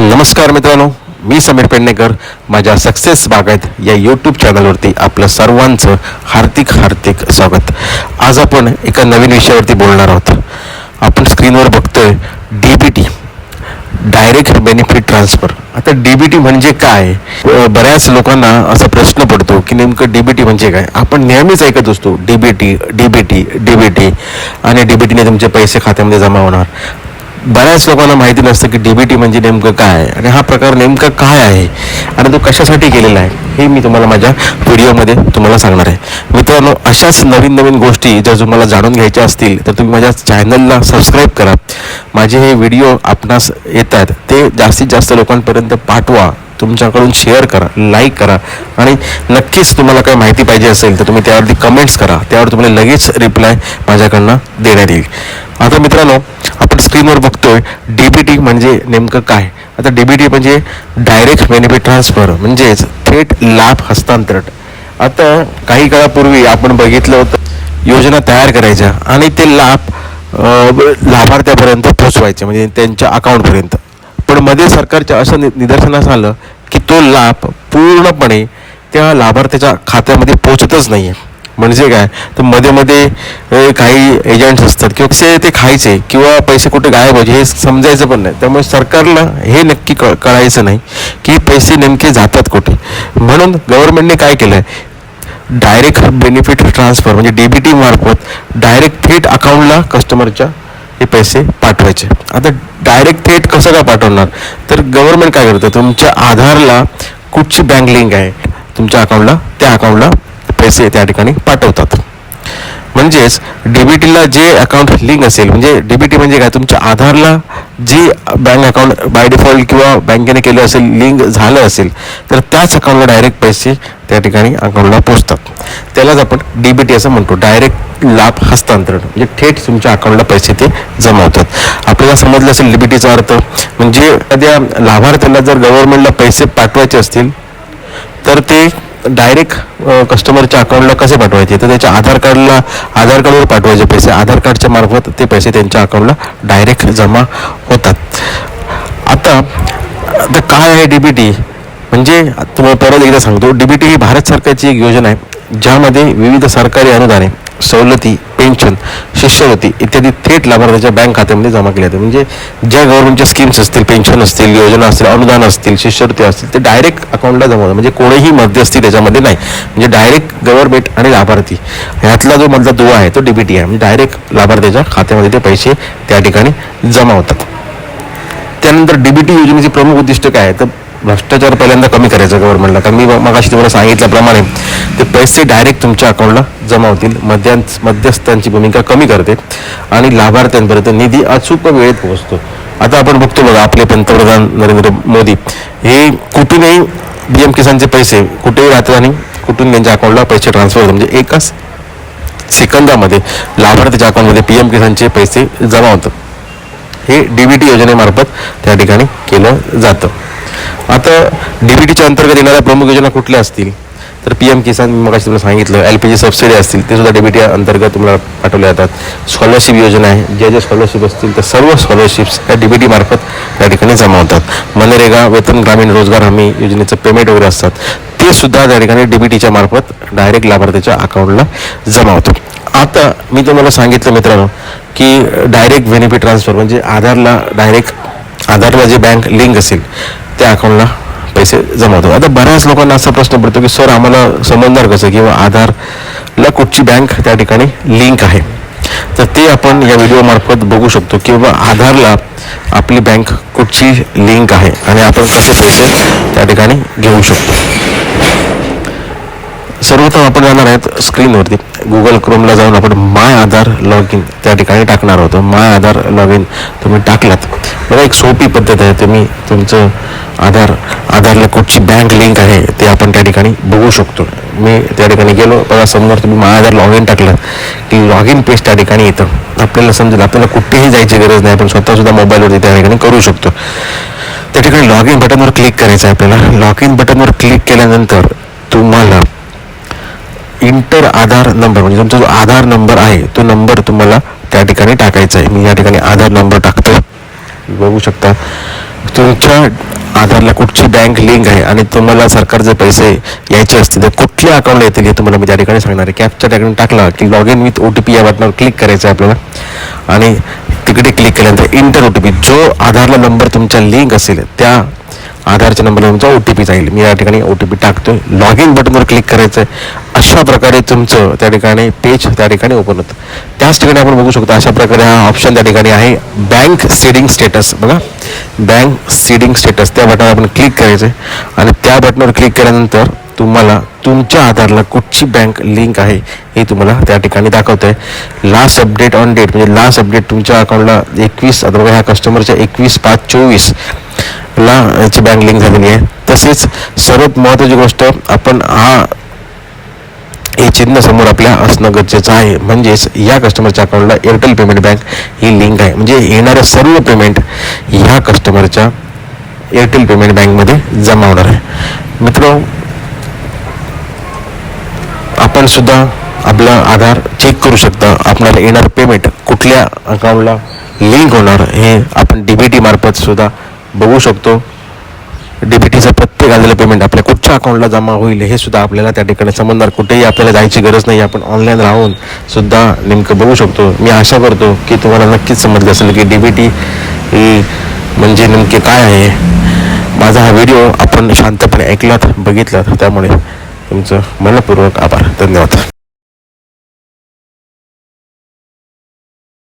नमस्कार मित्रांनो मी समीर पेडणेकर. माझ्या सक्सेस बागायत या यूट्यूब चॅनलवरती आपलं सर्वांचं हार्दिक हार्दिक स्वागत. आज आपण एका नवीन विषयावरती बोलणार आहोत. आपण स्क्रीनवर बघतोय D B T direct benefit transfer आता डी बी टी म्हणजे काय? बऱ्याच लोकांना असा प्रश्न पडतो की नेमकं डी बी टी म्हणजे काय? आपण नेहमीच ऐकत असतो D B T D B T D B T आणि डी बी टीने तुमचे पैसे खात्यामध्ये जमा होणार. बऱ्याच लोकांना माहिती नसतं की डीबीटी म्हणजे नेमकं काय आहे. आणि हा प्रकार नेमका काय आहे? आणि तो कशासाठी केलेला आहे? हे मी तुम्हाला माझ्या व्हिडिओमध्ये तुम्हाला सांगणार आहे. मित्रांनो अशाच नवीन नवीन गोष्टी जर तुम्हाला जाणून घ्यायच्या असतील तर तुम्ही माझ्या चॅनलला सबस्क्राईब करा. माझे हे व्हिडिओ आपणास येतात ते जास्तीत जास्त लोकांपर्यंत पाठवा. तुमच्याकडून शेअर करा लाईक करा. आणि नक्कीच तुम्हाला काही माहिती पाहिजे असेल तर तुम्ही त्यावरती कमेंट्स करा. त्यावर तुम्हाला लगेच रिप्लाय माझ्याकडनं देण्यात येईल. आता मित्रांनो आपण स्क्रीनवर बघतोय डीबीटी म्हणजे नेमकं काय? आता डीबीटी म्हणजे डायरेक्ट बेनिफिट ट्रान्सफर म्हणजेच थेट लाभ हस्तांतरण. आता काही काळापूर्वी आपण बघितलं होतं योजना तयार करायच्या आणि ते लाभ लाभार्थ्यापर्यंत पोचवायचे म्हणजे त्यांच्या अकाउंटपर्यंत पण मध्ये सरकारच्या असं नि- निदर्शनास आलं की तो लाभ पूर्णपणे त्या लाभार्थ्याच्या खात्यामध्ये पोचतच नाही आहे म्हणजे काय? तर मध्ये मध्ये काही एजंट्स असतात किंवा पैसे ते खायचे किंवा पैसे कुठे गायब व्हायचे हे समजायचं पण नाही. त्यामुळे सरकारला हे नक्की कळ कळायचं नाही की पैसे नेमके जातात कुठे. म्हणून गव्हर्नमेंटने काय केलं आहे डायरेक्ट बेनिफिट ट्रान्सफर म्हणजे डीबीटी मार्फत डायरेक्ट थेट अकाउंटला कस्टमरच्या हे पैसे पाठवायचे. आता डायरेक्ट थेट कसं काय पाठवणार? तर गव्हर्नमेंट काय करतं? तुमच्या आधारला कुठची बँक लिंक आहे? तुमच्या अकाउंटला त्या अकाउंटला पैसे त्या ठिकाणी पाठवतात. म्हणजेच डीबीटीला जे अकाउंट लिंक असेल म्हणजे डीबीटी म्हणजे काय? तुमच्या आधारला जे बँक अकाउंट बाय डिफॉल्ट किंवा बँकेने केलं असेल लिंक झालं असेल तर त्याच अकाउंटला डायरेक्ट पैसे त्या ठिकाणी अकाउंटला पोचतात. त्यालाच आपण डीबीटी असं म्हणतो. डायरेक्ट लाभ हस्तांतरण म्हणजे थेट तुमच्या अकाउंटला पैसे ते जमा होतात आपल्याला समजलं असेल डीबीटीचा अर्थ म्हणजे एखाद्या लाभार्थ्याला जर गव्हर्नमेंटला पैसे पाठवायचे असतील तर ते डायरेक्ट कस्टमरच्या अकाउंटला कसे पाठवायचे? तर त्याच्या आधार कार्डला आधार कार्डवर पाठवायचे पैसे. आधार कार्डच्या मार्फत ते पैसे त्यांच्या अकाउंटला डायरेक्ट जमा होतात. आता आता काय आहे डी बी टी म्हणजे तुम्हाला परत एकदा सांगतो. डी बी टी ही भारत सरकारची एक योजना आहे ज्यामध्ये विविध सरकारी अनुदाने सवलती पेन्शन शिष्यवृत्ती इत्यादी थेट लाभार्थ्याच्या बँक खात्यामध्ये जमा केले जाते. म्हणजे ज्या गव्हर्नमेंटच्या स्कीम्स असतील पेन्शन असतील योजना असतील अनुदान असतील शिष्यवृत्ती असतील ते डायरेक्ट अकाउंटला जमा होतात. म्हणजे कोणीही मध्यस्थी त्याच्यामध्ये नाही. म्हणजे डायरेक्ट गव्हर्नमेंट आणि लाभार्थी. ह्यातला जो मधला दुवा आहे तो डीबीटी आहे. म्हणजे डायरेक्ट लाभार्थ्याच्या खात्यामध्ये ते पैसे त्या ठिकाणी जमा होतात. त्यानंतर डीबीटी योजनेचे प्रमुख उद्दिष्ट काय आहे? तर भ्रष्टाचार पहिल्यांदा कमी करायचं गव्हर्नमेंटला कारण मी मगाशी तुम्हाला सांगितल्याप्रमाणे ते पैसे डायरेक्ट तुमच्या अकाउंटला जमा होतील. मध्यां मध्यस्थांची भूमिका कमी करते आणि लाभार्थ्यांपर्यंत निधी अचूक वेळेत पोहोचतो. आता आपण बघतो बघा आपले पंतप्रधान नरेंद्र मोदी हे कुठूनही पी एम किसानचे पैसे कुठेही राहतात आणि कुठून त्यांच्या अकाउंटला पैसे ट्रान्सफर होतात. म्हणजे एकाच सेकंदामध्ये लाभार्थ्याच्या अकाउंटमध्ये पी एम किसानचे पैसे जमा होतात. हे डी वी टी योजनेमार्फत त्या ठिकाणी केलं जातं. आता डीबीटीच्या अंतर्गत येणाऱ्या प्रमुख योजना कुठल्या असतील? तर पी एम किसान मी मगाशी तुम्हाला सांगितलं एल पी जी सबसिडी असतील ते सुद्धा डीबीटी अंतर्गत तुम्हाला पाठवल्या जातात. स्कॉलरशिप योजना आहे ज्या ज्या स्कॉलरशिप असतील तर सर्व स्कॉलरशिप्स या डीबीटी मार्फत त्या ठिकाणी जमा होतात. मनरेगा वेतन ग्रामीण रोजगार हमी योजनेचं पेमेंट वगैरे असतात ते सुद्धा त्या ठिकाणी डीबीटीच्या मार्फत डायरेक्ट लाभार्थ्याच्या अकाउंटला जमा होतो. आता मी तुम्हाला सांगितलं मित्रांनो की डायरेक्ट बेनिफिट ट्रान्सफर म्हणजे आधारला डायरेक्ट आधारला जे बँक लिंक असेल त्या अकाउंटला पैसे जमा होतात. आता बऱ्याच लोकांना असा प्रश्न पडतो की सर आम्हाला समजणार कसं किंवा आधारला कुठची बँक त्या ठिकाणी लिंक आहे? तर ते आपण या व्हिडिओमार्फत बघू शकतो. किंवा आधारला आपली बँक कुठची लिंक आहे आणि आपण कसे पैसे त्या ठिकाणी घेऊ शकतो. सर्वप्रथम आपण जाणार आहेत स्क्रीनवरती. गुगल क्रोमला जाऊन आपण माय आधार लॉग इन त्या ठिकाणी टाकणार होतो. माय आधार लॉग इन तुम्ही टाकलात. बघा एक सोपी पद्धत आहे. तुम्ही तुमचं आधार आधारला कुठची बँक लिंक आहे ते आपण त्या ठिकाणी बघू शकतो. मी त्या ठिकाणी गेलो. बघा समोर तुम्ही माय आधार लॉग इन टाकलं. की लॉग इन पेज त्या ठिकाणी येतं. आपल्याला समजेल आपल्याला कुठेही जायची गरज नाही. आपण स्वतःसुद्धा मोबाईलवरती त्या ठिकाणी करू शकतो. त्या ठिकाणी लॉग इन बटनवर क्लिक करायचं आहे आपल्याला. लॉग इन बटनवर क्लिक केल्यानंतर तुम्हाला इंटर आधार नंबर म्हणजे तुमचा जो आधार नंबर आहे तो नंबर तुम्हाला त्या ठिकाणी टाकायचा आहे. मी या ठिकाणी आधार नंबर टाकतो बघू शकता. तुमच्या आधारला कुठची बँक लिंक आहे आणि तुम्हाला सरकारचे पैसे यायचे असतील तर कुठल्या अकाउंटला येतील हे तुम्हाला मी त्या ठिकाणी सांगणार आहे. कॅपच्या ठिकाणी टाकला की log in with O T P या बटनावर क्लिक करायचं आहे आपल्याला. आणि तिकडे क्लिक केल्यानंतर इंटर ओ टी पी जो आधारला नंबर तुमच्या लिंक असेल त्या आधारच्या नंबरला तुमचा ओ टी पी जाईल. मी या ठिकाणी ओ टी पी टाकतो लॉग इन बटनवर क्लिक करायचं आहे अशा प्रकारे तुमचं त्या ठिकाणी पेज त्या ठिकाणी ओपन होतं. त्याच ठिकाणी आपण बघू शकतो अशा प्रकारे हा ऑप्शन त्या ठिकाणी आहे. बँक सीडिंग स्टेटस बघा. बँक सीडिंग स्टेटस त्या बटनावर आपण क्लिक करायचं आहे आणि त्या बटनावर क्लिक केल्यानंतर तुम्हाला तुमच्या आधारला कुठची बँक लिंक आहे हे तुम्हाला त्या ठिकाणी दाखवतं आहे लास्ट अपडेट ऑन डेट म्हणजे लास्ट अपडेट तुमच्या अकाउंटला एकवीस अथवा ह्या कस्टमरच्या एकवीस पाच चोवीस ला याची बँक लिंक झालेली आहे. तसेच सर्वात महत्त्वाची गोष्ट आपण हा हे चिन्ह समोर आपल्या असणं गरजेचं आहे. म्हणजेच या कस्टमरच्या अकाउंटला एअरटेल पेमेंट बँक ही लिंक आहे. म्हणजे येणारं सर्व पेमेंट ह्या कस्टमरच्या एअरटेल पेमेंट बँकमध्ये जमा होणार आहे. मित्र आपण सुद्धा आपलं आधार चेक करू शकता. आपल्याला येणारं पेमेंट कुठल्या अकाउंटला लिंक होणार हे आपण डी बी टी मार्फत सुद्धा बघू शकतो. डी बी टीचं प्रत्येक आलेलं पेमेंट आपल्या कुठच्या अकाउंटला जमा होईल हे सुद्धा आपल्याला त्या ठिकाणी समजणार. कुठेही आपल्याला जायची गरज नाही आपण ऑनलाईन राहून सुद्धा नेमकं बघू शकतो. मी आशा करतो की तुम्हाला नक्कीच समजलं असेल की डी बी टी ही म्हणजे नेमके काय आहे. माझा हा व्हिडिओ आपण शांतपणे ऐकलात बघितलात त्यामुळे तुमचं मनपूर्वक आभार. धन्यवाद.